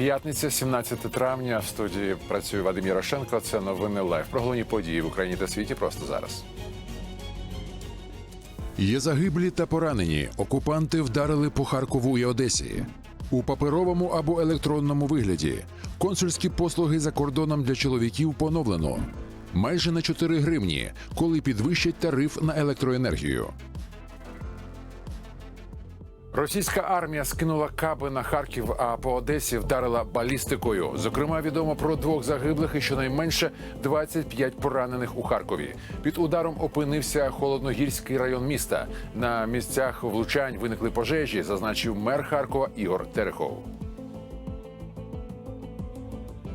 П'ятниця, 17 травня. В студії працює Вадим Ярошенко. Це новини лайв. Про головні події в Україні та світі просто зараз. Є загиблі та поранені. Окупанти вдарили по Харкову і Одесі. У паперовому або електронному вигляді консульські послуги за кордоном для чоловіків поновлено. Майже на 4 гривні, коли підвищать тариф на електроенергію. Російська армія скинула каби на Харків, а по Одесі вдарила балістикою. Зокрема, відомо про двох загиблих і щонайменше 25 поранених у Харкові. Під ударом опинився холодногірський район міста. На місцях влучань виникли пожежі, зазначив мер Харкова Ігор Терехов.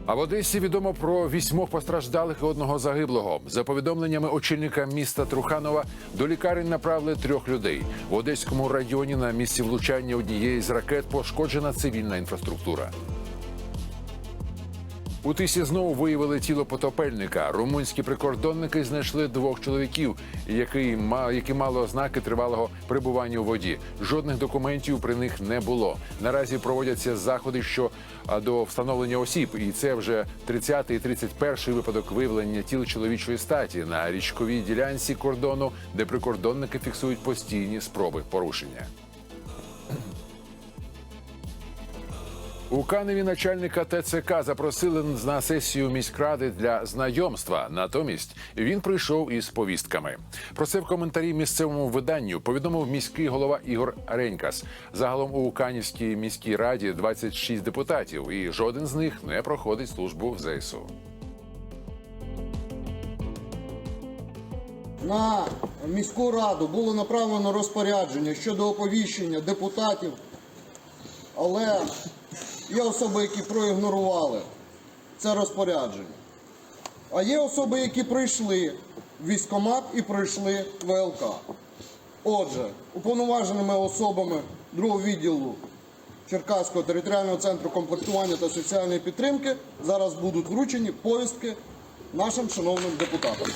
А в Одесі відомо про вісьмох постраждалих і одного загиблого. За повідомленнями очільника міста Труханова, до лікарень направили трьох людей. В Одеському районі на місці влучання однієї з ракет пошкоджена цивільна інфраструктура. У тисі знову виявили тіло потопельника. Румунські прикордонники знайшли двох чоловіків, які, які мали ознаки тривалого перебування у воді. Жодних документів при них не було. Наразі проводяться заходи що до встановлення осіб, і це вже 30 і 31 випадок виявлення тіл чоловічої статі на річковій ділянці кордону, де прикордонники фіксують постійні спроби порушення. У Каневі начальника ТЦК запросили на сесію міськради для знайомства. Натомість він прийшов із повістками. Про це в коментарі місцевому виданню повідомив міський голова Ігор Ренькас. Загалом у Канівській міській раді 26 депутатів, і жоден з них не проходить службу в ЗСУ. На міську раду було направлено розпорядження щодо оповіщення депутатів, але є особи, які проігнорували це розпорядження. А є особи, які прийшли в військкомат і прийшли ВЛК. Отже, уповноваженими особами другого відділу Черкаського територіального центру комплектування та соціальної підтримки зараз будуть вручені повістки нашим шановним депутатам.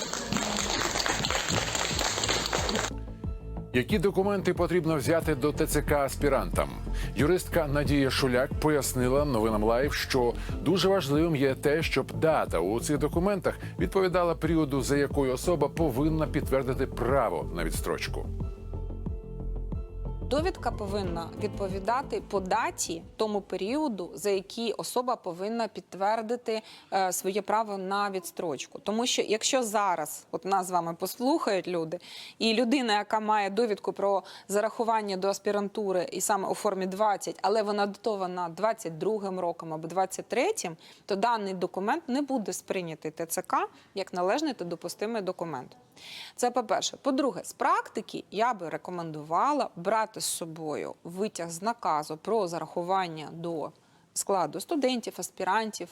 Які документи потрібно взяти до ТЦК аспірантам? Юристка Надія Шуляк пояснила новинам Лайв, що дуже важливим є те, щоб дата у цих документах відповідала періоду, за якою особа повинна підтвердити право на відстрочку. Довідка повинна відповідати по даті тому періоду, за який особа повинна підтвердити е, своє право на відстрочку. Тому що якщо зараз, от нас з вами послухають люди, і людина, яка має довідку про зарахування до аспірантури і саме у формі 20, але вона датована 22 роком або 23, то даний документ не буде сприйнятий ТЦК як належний та допустимий документ. Це по-перше. По-друге, з практики я би рекомендувала брати з собою витяг з наказу про зарахування до складу студентів, аспірантів,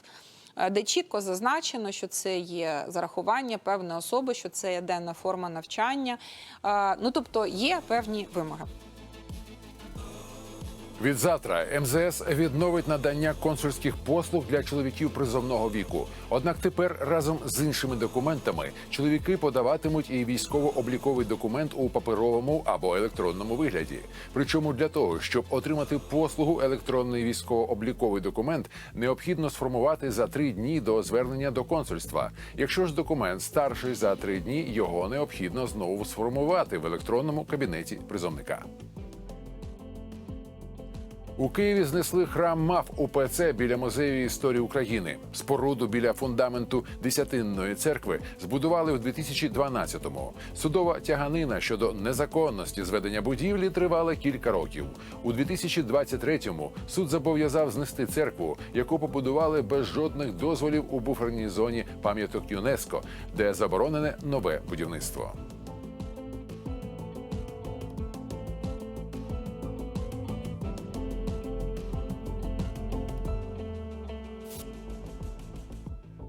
е, де чітко зазначено, що це є зарахування певної особи, що це є денна форма навчання. Е, Ну тобто є певні вимоги. Від завтра МЗС відновить надання консульських послуг для чоловіків призовного віку. Однак тепер разом з іншими документами чоловіки подаватимуть і військово-обліковий документ у паперовому або електронному вигляді. Причому для того, щоб отримати послугу електронний військово-обліковий документ, необхідно сформувати за три дні до звернення до консульства. Якщо ж документ старший за три дні, його необхідно знову сформувати в електронному кабінеті призовника. У Києві знесли храм МАФ УПЦ біля музею історії України. Споруду біля фундаменту Десятинної церкви збудували в 2012-му. Судова тяганина щодо незаконності зведення будівлі тривала кілька років. У 2023-му суд зобов'язав знести церкву, яку побудували без жодних дозволів у буферній зоні пам'яток ЮНЕСКО, де заборонене нове будівництво.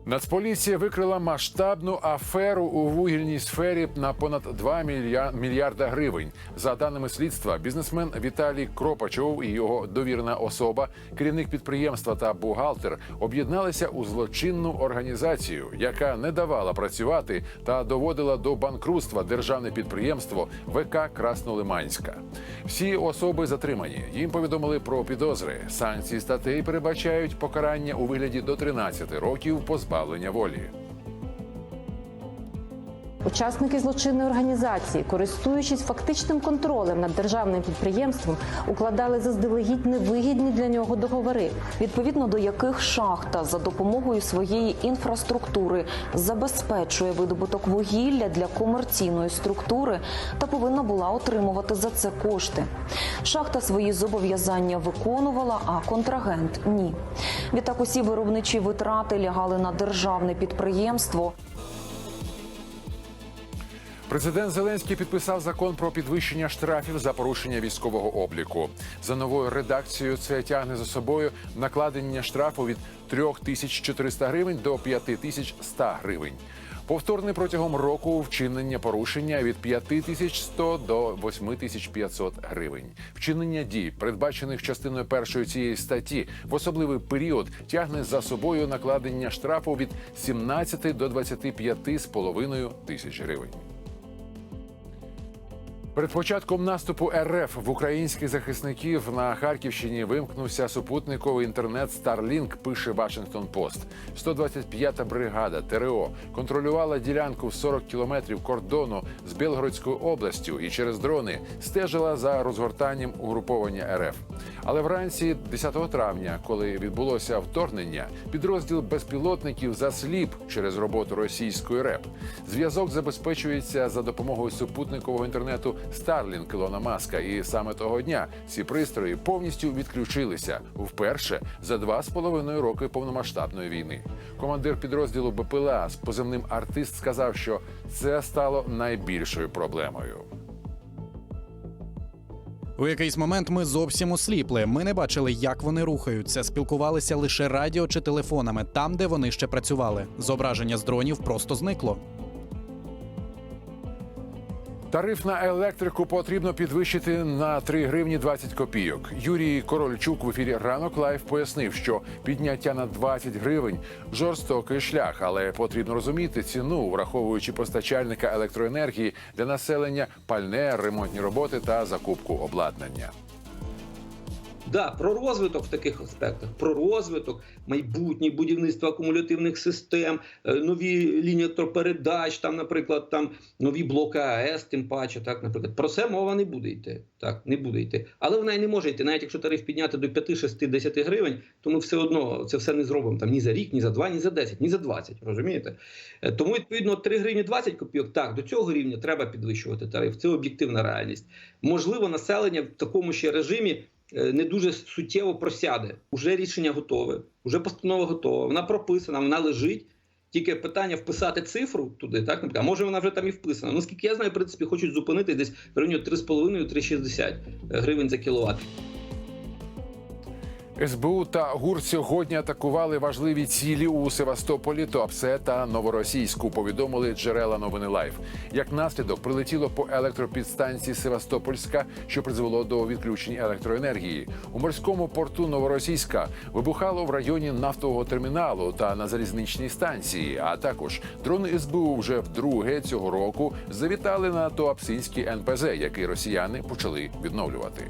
Нацполіція викрила масштабну аферу у вугільній сфері на понад 2 мілья- мільярда гривень. За даними слідства, бізнесмен Віталій Кропачов і його довірена особа, керівник підприємства та бухгалтер, об'єдналися у злочинну організацію, яка не давала працювати та доводила до банкрутства державне підприємство ВК Краснолиманська. Всі особи затримані. Їм повідомили про підозри. Санкції статей передбачають покарання у вигляді до 13 років позбавлення волі. Учасники злочинної організації, користуючись фактичним контролем над державним підприємством, укладали заздалегідь невигідні для нього договори, відповідно до яких шахта за допомогою своєї інфраструктури забезпечує видобуток вугілля для комерційної структури та повинна була отримувати за це кошти. Шахта свої зобов'язання виконувала, а контрагент ні. Відтак усі виробничі витрати лягали на державне підприємство. Президент Зеленський підписав закон про підвищення штрафів за порушення військового обліку. За новою редакцією це тягне за собою накладення штрафу від 3400 гривень до 5100 гривень. Повторне протягом року вчинення порушення від 5100 до 8500 гривень. Вчинення дій, передбачених частиною першої цієї статті, в особливий період тягне за собою накладення штрафу від 17 до 25 з половиною тисяч гривень. Перед початком наступу РФ в українських захисників на Харківщині вимкнувся супутниковий інтернет Starlink, пише Washington Post. 125-та бригада ТРО контролювала ділянку в 40 кілометрів кордону з Білгородською областю і через дрони стежила за розгортанням угруповання РФ. Але вранці 10 травня, коли відбулося вторгнення, підрозділ безпілотників засліп через роботу російської РЕП. Зв'язок забезпечується за допомогою супутникового інтернету Starlink Ілона Маска. І саме того дня ці пристрої повністю відключилися вперше за два з половиною роки повномасштабної війни. Командир підрозділу БПЛА з позивним артист сказав, що це стало найбільшою проблемою. У якийсь момент ми зовсім осліпли. Ми не бачили, як вони рухаються, спілкувалися лише радіо чи телефонами, там, де вони ще працювали. Зображення з дронів просто зникло. Тариф на електрику потрібно підвищити на 3 гривні 20 копійок. Юрій Корольчук в ефірі ранок лайф пояснив, що підняття на 20 гривень жорстокий шлях, але потрібно розуміти ціну, враховуючи постачальника електроенергії для населення, пальне, ремонтні роботи та закупку обладнання. Да, про розвиток в таких аспектах, про розвиток, майбутнє будівництво акумулятивних систем, е, нові лінії електропередач, там, наприклад, там нові блоки АЕС, тим паче, так, наприклад, про це мова не буде йти. Так, не буде йти. Але вона і не може йти, навіть якщо тариф підняти до 5, 6, 10 гривень, то ми все одно це все не зробимо там ні за рік, ні за два, ні за 10, ні за 20, розумієте? Е, Тому, відповідно, 3 гривні 20 копійок, так, до цього рівня треба підвищувати тариф. Це об'єктивна реальність. Можливо, населення в такому ще режимі не дуже суттєво просяде. Уже рішення готове, уже постанова готова, вона прописана, вона лежить. Тільки питання вписати цифру туди, так а може вона вже там і вписана. Ну, скільки я знаю, в принципі, хочуть зупинити десь в районі 3,5-3,60 гривень за кіловат. СБУ та ГУР сьогодні атакували важливі цілі у Севастополі, Туапсе та Новоросійську. Повідомили джерела новини Лайф. Як наслідок прилетіло по електропідстанції Севастопольська, що призвело до відключень електроенергії. У морському порту Новоросійська вибухало в районі нафтового терміналу та на залізничній станції. А також дрони СБУ вже вдруге цього року завітали на Туапсинський НПЗ, який росіяни почали відновлювати.